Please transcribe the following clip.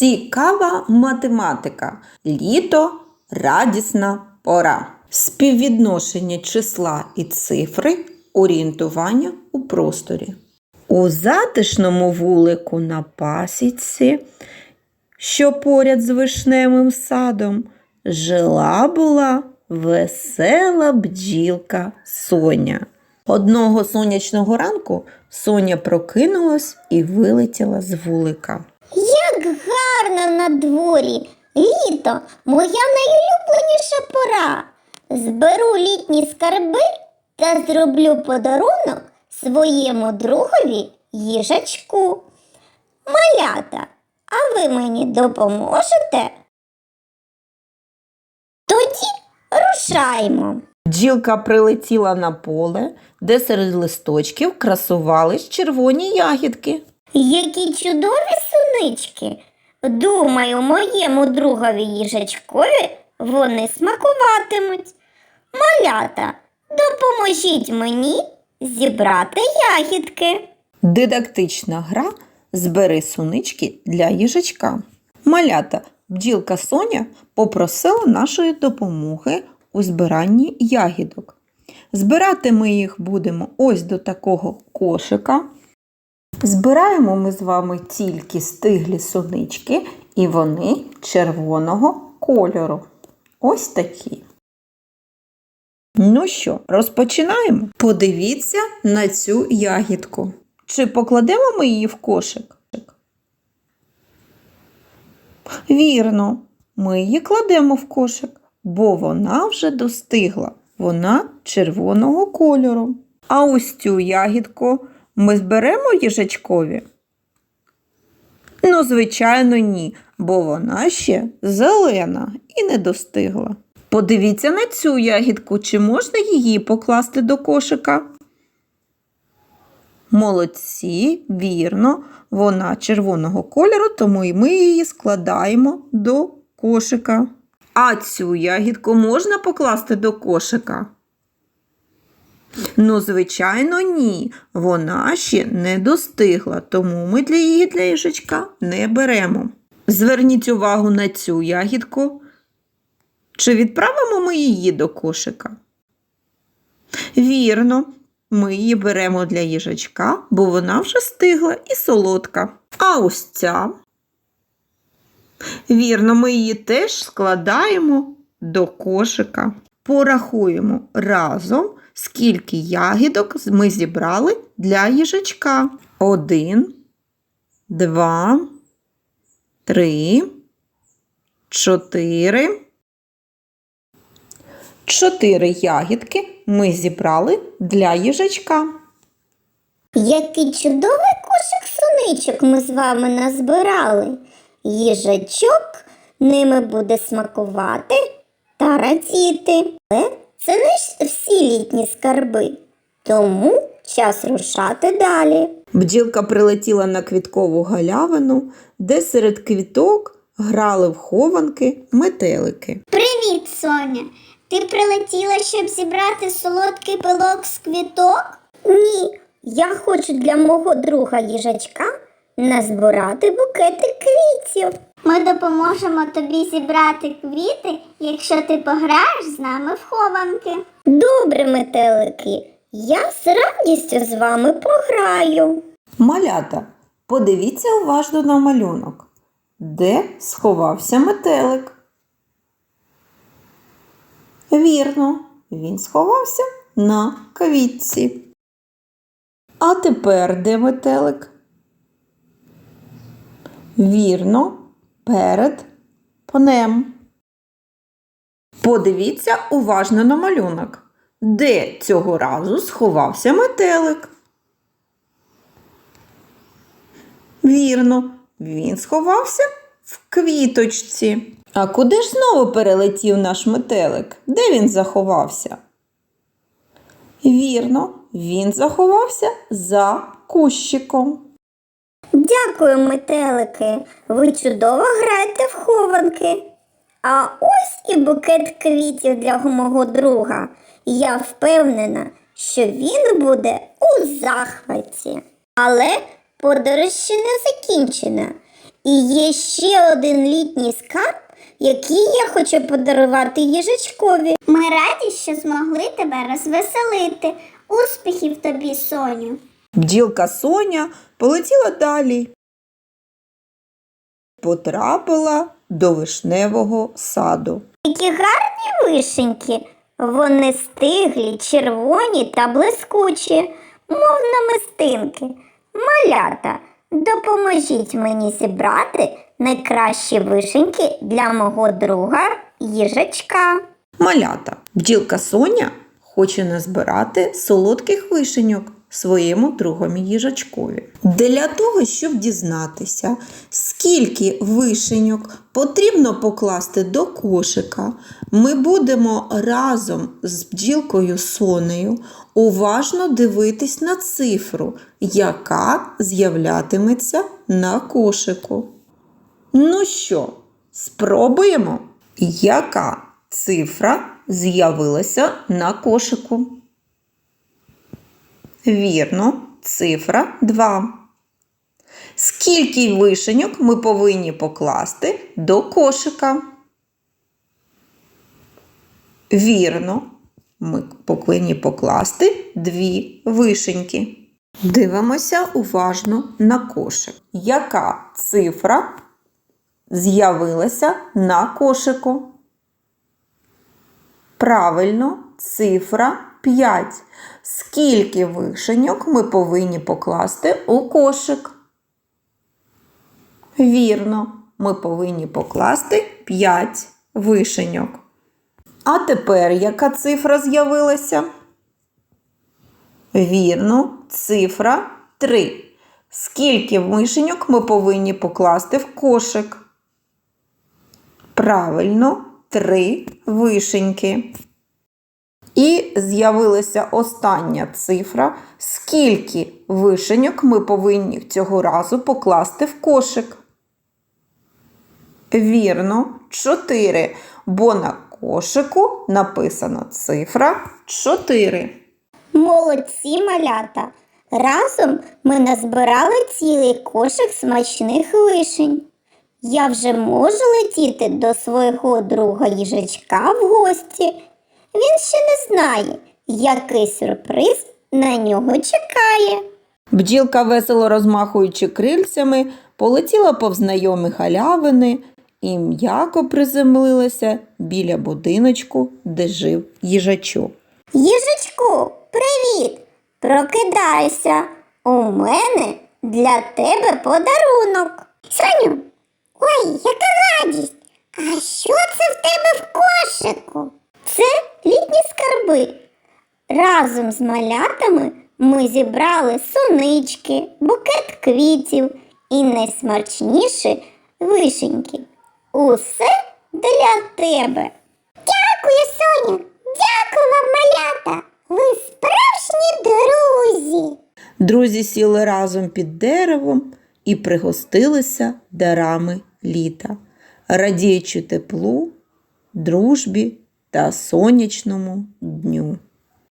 Цікава математика. Літо радісна пора. Співвідношення числа і цифри, орієнтування у просторі. У затишному вулику на пасіці, що поряд з вишневим садом, жила була весела бджілка Соня. Одного сонячного ранку Соня прокинулась і вилетіла з вулика. Гарно на дворі. Літо моя найулюбленіша пора. Зберу літні скарби та зроблю подарунок своєму другові їжачку. Малята, а ви мені допоможете? Тоді рушаймо. Бджілка прилетіла на поле, де серед листочків красувались червоні ягідки. Які чудові сунички. Думаю, моєму другові їжачкові вони смакуватимуть. Малята, допоможіть мені зібрати ягідки. Дидактична гра Збери сунички для їжачка. Малята бджілка Соня попросила нашої допомоги у збиранні ягідок. Збирати ми їх будемо ось до такого кошика. Збираємо ми з вами тільки стиглі сунички, і вони червоного кольору. Ось такі. Ну що, розпочинаємо? Подивіться на цю ягідку. Чи покладемо ми її в кошик? Вірно, ми її кладемо в кошик, бо вона вже достигла. Вона червоного кольору. А ось цю ягідку ми зберемо їжачкові? Ну, звичайно, ні, бо вона ще зелена і не достигла. Подивіться на цю ягідку, чи можна її покласти до кошика? Молодці, вірно, вона червоного кольору, тому і ми її складаємо до кошика. А цю ягідку можна покласти до кошика? Ну, звичайно, ні. Вона ще не достигла, тому ми для її для їжачка не беремо. Зверніть увагу на цю ягідку. Чи відправимо ми її до кошика? Вірно, ми її беремо для їжачка, бо вона вже стигла і солодка. А ось ця. Вірно, ми її теж складаємо до кошика. Порахуємо разом, скільки ягідок ми зібрали для їжачка. Один, два, три, чотири. Чотири ягідки ми зібрали для їжачка. Який чудовий кошик суничок ми з вами назбирали. Їжачок ними буде смакувати та радіти. Це не всі літні скарби, тому час рушати далі. Бджілка прилетіла на квіткову галявину, де серед квіток грали в хованки метелики. Привіт, Соня. Ти прилетіла, щоб зібрати солодкий пилок з квіток? Ні, я хочу для мого друга їжачка назбирати букети квітів. Ми допоможемо тобі зібрати квіти, якщо ти пограєш з нами в хованки. Добре, метелики, я з радістю з вами пограю. Малята, подивіться уважно на малюнок. Де сховався метелик? Вірно, він сховався на квітці. А тепер де метелик? Вірно, перед пнем. Подивіться уважно на малюнок. Де цього разу сховався метелик? Вірно, він сховався в квіточці. А куди ж знову перелетів наш метелик? Де він заховався? Вірно, він заховався за кущиком. Дякую, метелики. Ви чудово граєте в хованки. А ось і букет квітів для мого друга. Я впевнена, що він буде у захваті. Але подорож ще не закінчена. І є ще один літній скарб, який я хочу подарувати їжачкові. Ми раді, що змогли тебе розвеселити. Успіхів тобі, Соню. Бджілка Соня полетіла далі. Потрапила до вишневого саду. Які гарні вишеньки. Вони стиглі, червоні та блискучі, мов намистинки. Малята, допоможіть мені зібрати найкращі вишеньки для мого друга їжачка. Малята. Бджілка Соня хоче назбирати солодких вишеньок своєму другові їжачкові. Для того, щоб дізнатися, скільки вишеньок потрібно покласти до кошика, ми будемо разом з бджілкою Сонею уважно дивитись на цифру, яка з'являтиметься на кошику. Ну що, спробуємо, яка цифра з'явилася на кошику? Вірно, цифра 2. Скільки вишеньок ми повинні покласти до кошика? Вірно, ми повинні покласти дві вишеньки. Дивимося уважно на кошик. Яка цифра з'явилася на кошику? Правильно, цифра 5. Скільки вишеньок ми повинні покласти у кошик? Вірно, ми повинні покласти 5 вишеньок. А тепер яка цифра з'явилася? Вірно, цифра 3. Скільки вишеньок ми повинні покласти в кошик? Правильно, 3 вишеньки. І з'явилася остання цифра, скільки вишеньок ми повинні цього разу покласти в кошик. Вірно, 4, бо на кошику написано цифра 4. Молодці малята! Разом ми назбирали цілий кошик смачних вишень. Я вже можу летіти до свого друга їжачка в гості. Він ще не знає, який сюрприз на нього чекає. Бджілка, весело розмахуючи крильцями, полетіла повз знайомі халявини і м'яко приземлилася біля будиночку, де жив їжачок. Їжачку, привіт! Прокидайся. У мене для тебе подарунок. Соню, ой, яка радість! А що це в тебе в кошику? Це скарби. Разом з малятами ми зібрали сунички, букет квітів і найсмачніші вишеньки. Усе для тебе. Дякую, Соню! Дякую вам, малята! Ви справжні друзі! Друзі сіли разом під деревом і пригостилися дарами літа, радіючи теплу, дружбі та сонячному дню.